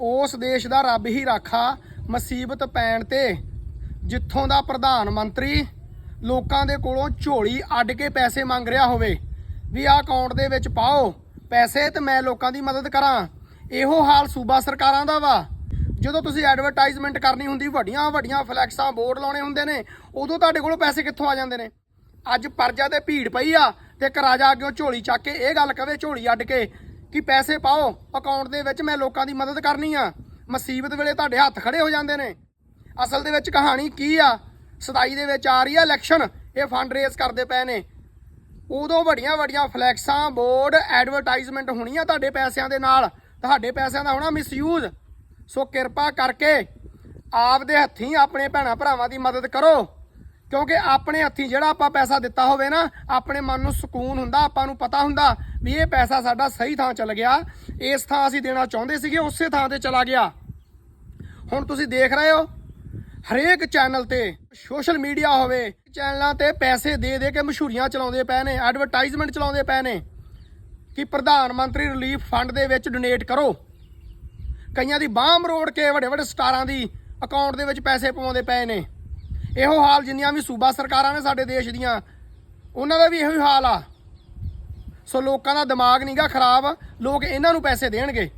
ਉਸ ਦੇਸ਼ ਦਾ ਰੱਬ ਹੀ ਰਾਖਾ ਮੁਸੀਬਤ ਪੈਣ ਤੇ, ਜਿੱਥੋਂ ਦਾ ਪ੍ਰਧਾਨ ਮੰਤਰੀ ਲੋਕਾਂ ਦੇ ਕੋਲੋਂ ਝੋਲੀ ਅੱਡ ਕੇ ਪੈਸੇ ਮੰਗ ਰਿਹਾ ਹੋਵੇ, ਵੀ ਆਹ ਅਕਾਊਂਟ ਦੇ ਵਿੱਚ ਪਾਓ, ਪੈਸੇ ਤੇ ਮੈਂ ਲੋਕਾਂ ਦੀ ਮਦਦ ਕਰਾਂ। ਇਹੋ ਹਾਲ ਸੂਬਾ ਸਰਕਾਰਾਂ ਦਾ ਵਾ। ਜਦੋਂ ਤੁਸੀਂ ਐਡਵਰਟਾਈਜ਼ਮੈਂਟ ਕਰਨੀ ਹੁੰਦੀ, ਵੱਡੀਆਂ ਵੱਡੀਆਂ ਫਲੈਕਸਾਂ ਬੋਰਡ ਲਾਉਣੇ ਹੁੰਦੇ ਨੇ, ਉਦੋਂ ਤੁਹਾਡੇ ਕੋਲੋਂ ਪੈਸੇ ਕਿੱਥੋਂ ਆ ਜਾਂਦੇ ਨੇ? ਅੱਜ ਪਰਜਾ ਤੇ ਭੀੜ ਪਈ ਆ, ਤੇ ਇੱਕ ਰਾਜਾ ਅੱਗੇ ਝੋਲੀ ਚੱਕ ਕੇ ਇਹ ਗੱਲ ਕਵੇ ਝੋਲੀ ਅੱਡ ਕੇ ਕਿ ਪੈਸੇ ਪਾਓ ਅਕਾਊਂਟ ਦੇ ਵਿੱਚ ਮੈਂ ਲੋਕਾਂ ਦੀ ਮਦਦ ਕਰਨੀ ਆ। ਮੁਸੀਬਤ ਵੇਲੇ ਤੁਹਾਡੇ ਹੱਥ ਖੜੇ ਹੋ ਜਾਂਦੇ ਨੇ। ਅਸਲ ਦੇ ਵਿੱਚ ਕਹਾਣੀ ਕੀ ਆ? ਸਦਾਈ ਦੇ ਵਿੱਚ ਆ ਰਹੀ ਆ ਇਲੈਕਸ਼ਨ ਇਹ ਫੰਡ ਰੇਜ਼ ਕਰਦੇ ਪਏ ਨੇ। ਉਦੋਂ ਵੱਡੀਆਂ ਵੱਡੀਆਂ ਫਲੈਕਸਾਂ ਬੋਰਡ ਐਡਵਰਟਾਈਜ਼ਮੈਂਟ ਹੋਣੀ ਆ ਤੁਹਾਡੇ ਪੈਸਿਆਂ ਦੇ ਨਾਲ। ਤੁਹਾਡੇ ਪੈਸਿਆਂ ਦਾ ਹੋਣਾ ਮਿਸਯੂਜ਼ ਸੋ ਕਿਰਪਾ ਕਰਕੇ ਆਪ ਦੇ ਹੱਥੀਂ ਆਪਣੇ ਭੈਣਾਂ ਭਰਾਵਾਂ ਦੀ ਮਦਦ ਕਰੋ। ਕਿਉਂਕਿ ਆਪਣੇ ਹੱਥੀਂ ਜਿਹੜਾ ਆਪਾਂ ਪੈਸਾ ਦਿੱਤਾ ਹੋਵੇ ਨਾ, ਆਪਣੇ ਮਨ ਨੂੰ ਸਕੂਨ ਹੁੰਦਾ, ਆਪਾਂ ਨੂੰ ਪਤਾ ਹੁੰਦਾ ਵੀ ਇਹ ਪੈਸਾ ਸਾਡਾ ਸਹੀ ਥਾਂ ਚਲ ਗਿਆ। ਇਸ ਥਾਂ ਅਸੀਂ ਦੇਣਾ ਚਾਹੁੰਦੇ ਸੀਗੇ, ਉਸੇ ਥਾਂ ਤੇ ਚਲਾ ਗਿਆ। ਹੁਣ ਤੁਸੀਂ ਦੇਖ ਰਹੇ ਹੋ, ਹਰੇਕ ਚੈਨਲ ਤੇ ਸੋਸ਼ਲ ਮੀਡੀਆ ਹੋਵੇ ਚੈਨਲਾਂ ਤੇ ਪੈਸੇ ਦੇ ਦੇ ਕੇ ਮਸ਼ਹੂਰੀਆਂ ਚਲਾਉਂਦੇ ਪਏ ਨੇ ਐਡਵਰਟਾਈਜ਼ਮੈਂਟ ਚਲਾਉਂਦੇ ਪਏ ਨੇ, ਕਿ ਪ੍ਰਧਾਨ ਮੰਤਰੀ ਰਿਲੀਫ ਫੰਡ ਦੇ ਵਿੱਚ ਡੋਨੇਟ ਕਰੋ। ਕਈਆਂ ਦੀ ਬਾਹ ਮਰੋੜ ਕੇ ਵੱਡੇ ਵੱਡੇ ਸਟਾਰਾਂ ਦੀ ਅਕਾਊਂਟ ਦੇ ਵਿੱਚ ਪੈਸੇ ਪਵਾਉਂਦੇ ਪਏ ਨੇ। ਇਹੋ ਹਾਲ ਜਿੰਨੀਆਂ ਵੀ ਸੂਬਾ ਸਰਕਾਰਾਂ ਨੇ ਸਾਡੇ ਦੇਸ਼ ਦੀਆਂ, ਉਹਨਾਂ ਦਾ ਵੀ ਇਹੋ ਹੀ ਹਾਲ ਆ। ਸੋ ਲੋਕਾਂ ਦਾ ਦਿਮਾਗ ਨਹੀਂਗਾ ਖਰਾਬ, ਲੋਕ ਇਹਨਾਂ ਨੂੰ ਪੈਸੇ ਦੇਣਗੇ।